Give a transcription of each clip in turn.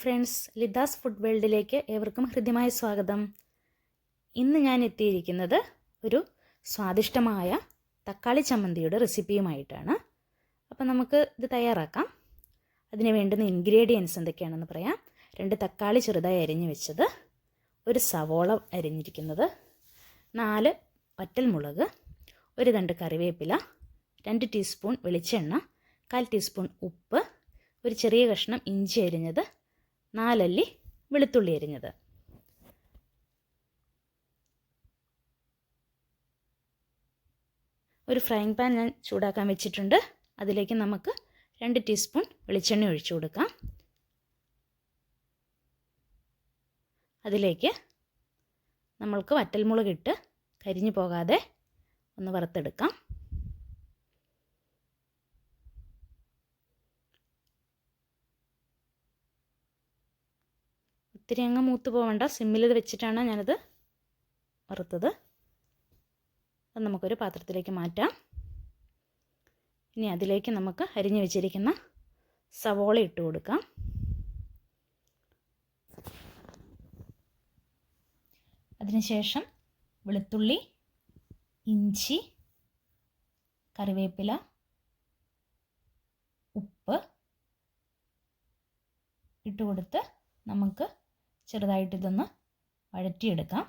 Friends ലിദാസ് food വേൾഡിലേക്ക് ഏവർക്കും ഹൃദ്യമായ സ്വാഗതം. ഇന്ന് ഞാൻ എത്തിയിരിക്കുന്നത് ഒരു സ്വാദിഷ്ടമായ തക്കാളി ചമ്മന്തിയുടെ റെസിപ്പിയുമായിട്ടാണ്. അപ്പോൾ നമുക്ക് ഇത് തയ്യാറാക്കാം. അതിന് വേണ്ടുന്ന ഇൻഗ്രീഡിയൻസ് എന്തൊക്കെയാണെന്ന് പറയാം. രണ്ട് തക്കാളി ചെറുതായി അരിഞ്ഞു വെച്ചത് ഒരു സവോള അരിഞ്ഞിരിക്കുന്നത് നാല് വറ്റൽമുളക് ഒരു രണ്ട് കറിവേപ്പില രണ്ട് ടീസ്പൂൺ വെളിച്ചെണ്ണ കാൽ ടീസ്പൂൺ ഉപ്പ് ഒരു ചെറിയ കഷ്ണം ഇഞ്ചി അരിഞ്ഞത് നാലല്ലി വെളുത്തുള്ളി അരിഞ്ഞത്. ഒരു ഫ്രൈങ് പാൻ ഞാൻ ചൂടാക്കാൻ വെച്ചിട്ടുണ്ട്. അതിലേക്ക് നമുക്ക് രണ്ട് ടീസ്പൂൺ വെളിച്ചെണ്ണ ഒഴിച്ചു കൊടുക്കാം. അതിലേക്ക് നമ്മൾക്ക് വറ്റൽമുളക് ഇട്ട് കരിഞ്ഞു പോകാതെ ഒന്ന് വറുത്തെടുക്കാം. ഒത്തിരി അങ്ങ് മൂത്ത് പോകണ്ട സിമ്മിൽ ഇത് വെച്ചിട്ടാണ് ഞാനത് വറുത്തത്. അത് നമുക്കൊരു പാത്രത്തിലേക്ക് മാറ്റാം. ഇനി അതിലേക്ക് നമുക്ക് അരിഞ്ഞു വെച്ചിരിക്കുന്ന സവോള ഇട്ട് കൊടുക്കാം. അതിനുശേഷം വെളുത്തുള്ളി ഇഞ്ചി കറിവേപ്പില ഉപ്പ് ഇട്ട് കൊടുത്ത് നമുക്ക് ചെറുതായിട്ട് ഇതൊന്ന് വഴറ്റിയെടുക്കാം.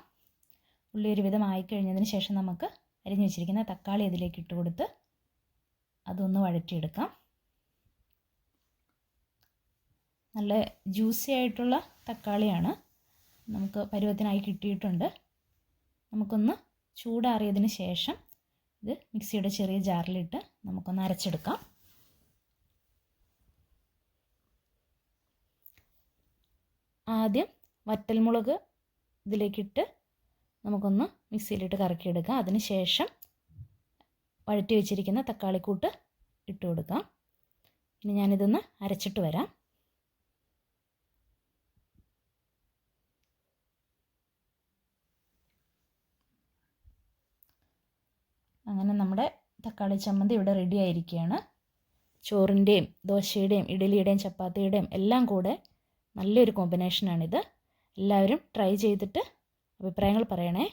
ഉള്ളി ഒരു വിധം ആയിക്കഴിഞ്ഞതിന് ശേഷം നമുക്ക് അരിഞ്ഞു വെച്ചിരിക്കുന്ന തക്കാളി അതിലേക്ക് ഇട്ട് കൊടുത്ത് അതൊന്ന് വഴറ്റിയെടുക്കാം. നല്ല ജ്യൂസി ആയിട്ടുള്ള തക്കാളിയാണ് നമുക്ക് പരുവത്തിനായി കിട്ടിയിട്ടുണ്ട്. നമുക്കൊന്ന് ചൂടാറിയതിന് ശേഷം ഇത് മിക്സിയുടെ ചെറിയ ജാറിലിട്ട് നമുക്കൊന്ന് അരച്ചെടുക്കാം. ആദ്യം വറ്റൽമുളക് ഇതിലേക്കിട്ട് നമുക്കൊന്ന് മിക്സിയിലിട്ട് കറക്കിയെടുക്കാം. അതിന് ശേഷം വഴറ്റി വെച്ചിരിക്കുന്ന തക്കാളിക്കൂട്ട് ഇട്ട് കൊടുക്കാം. ഇനി ഞാനിതൊന്ന് അരച്ചിട്ട് വരാം. അങ്ങനെ നമ്മുടെ തക്കാളി ചമ്മന്തി ഇവിടെ റെഡി ആയിരിക്കുകയാണ്. ചോറിന്റെയും ദോശയുടെയും ഇഡലിയുടെയും ചപ്പാത്തിയുടെയും എല്ലാം കൂടെ നല്ലൊരു കോമ്പിനേഷനാണിത് എല്ലാവരും ട്രൈ ചെയ്തിട്ട് അഭിപ്രായങ്ങൾ പറയണേ.